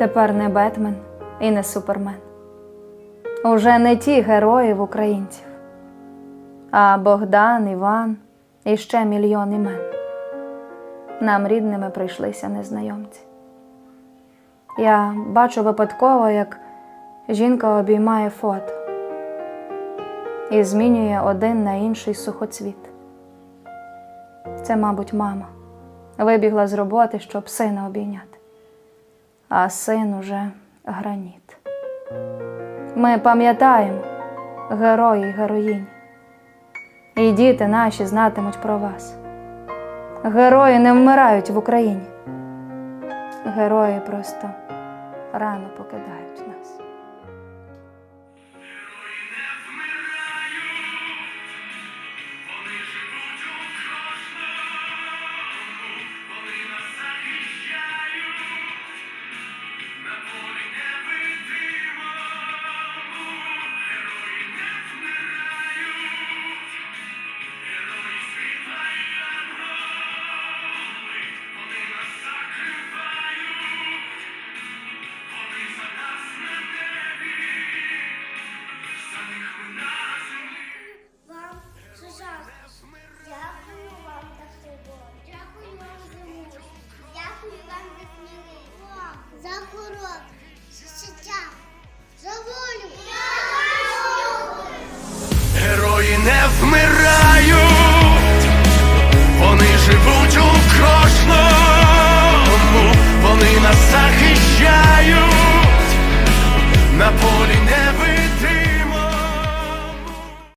Тепер не Бетмен і не Супермен. Уже не ті герої в українців, а Богдан, Іван і ще мільйон імен. Нам рідними прийшлися незнайомці. Я бачу випадково, як жінка обіймає фото і змінює один на інший сухоцвіт. Це, мабуть, мама вибігла з роботи, щоб сина обійняти, а син уже граніт. Ми пам'ятаємо герої й героїні, і діти наші знатимуть про вас. Герої не вмирають в Україні. Герої просто рано покидають нас. І не вмирають, вони живуть.